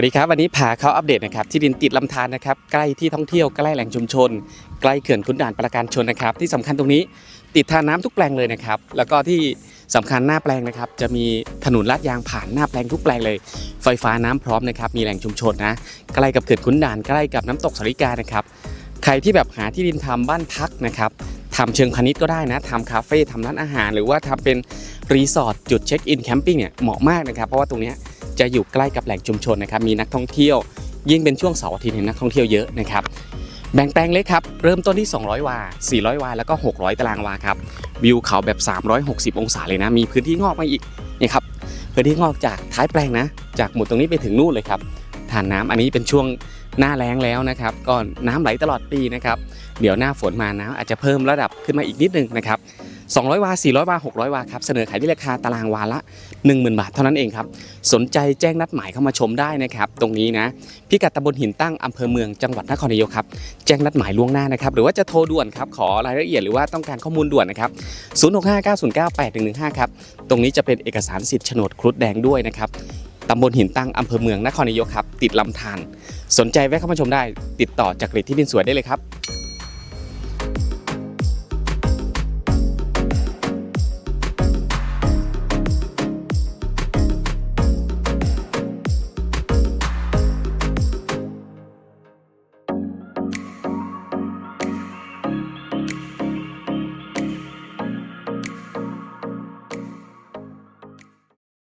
วัสดีครับวันนี้พาเขาอัปเดตนะครับที่ดินติดลำธารนะครับใกล้ที่ท่องเที่ยวใกล้แหล่งชุมชน ใกล้เขื่อนขุนด่านประการชนนะครับ ที่สำคัญตรงนี้ติดทานน้ำทุกแปลงเลยนะครับ แล้วก็ที่สำคัญหน้าแปลงนะครับ จะมีถนนลาดยางผ่านหน้าแปลงทุกแปลงเลย ไฟฟ้าน้ำพร้อมนะครับมีแหล่งชุมชนนะใกล้กับเขื่อนขุนด่านใกล้กับน้ำตกสริกานะครับใครที่แบบหาที่ดินทำบ้านพักนะครับทำเชิงพาณิชย์ก็ได้นะทำคาเฟ่ทำร้านอาหาร หรือว่าทำเป็นรีสอร์ทจุดเช็คอินแคมปิ้งเนี่ยเหมาะมากนะครับเพราะว่าตรงนี้ จะอยู่ใกล้กับแหล่งชุมชนนะครับมีนักท่องเที่ยว ยิ่งเป็นช่วงเสาร์อาทิตย์เนี่ยนักท่องเที่ยวเยอะนะครับแบ่งแปลงเล็กครับ เริ่มต้นที่ 200 วา 400 วา แล้วก็ 600 ตารางวาครับ วิวเขาแบบ 360 องศาเลยนะ มีพื้นที่งอกมาอีกนี่ครับ พื้นที่งอกจากท้ายแปลงนะ จากหมุดตรงนี้ไปถึงนู่นเลยครับทานน้ำอันนี้เป็นช่วงหน้าแล้งแล้วนะครับ ก็น้ำไหลตลอดปีนะครับ เดี๋ยวหน้าฝนมาน้ำอาจจะเพิ่มระดับขึ้นมาอีกนิดนึงนะครับ 200 วา 400 วา 600 วาครับ เสนอขายที่ราคาตารางวาละ 10,000 บาทเท่านั้นเองครับ สนใจแจ้งนัดหมายเข้ามาชมได้นะครับ ตรงนี้นะ พิกัดตำบลหินตั้งอำเภอเมืองจังหวัดนครนายกครับ แจ้งนัดหมายล่วงหน้านะครับ หรือว่าจะโทรด่วนครับ ขอรายละเอียดหรือว่าต้องการข้อมูลด่วนนะครับ 0659098115 ครับ ตรงนี้จะเป็นเอกสารสิทธิ์โฉนดครุฑแดงด้วยนะครับตำบลหินตั้งอำเภอเมืองนครนายกครับ ติดลำธารสนใจแวะเข้ามาชมได้ ติดต่อจากกริดที่ดินสวยได้เลยครับ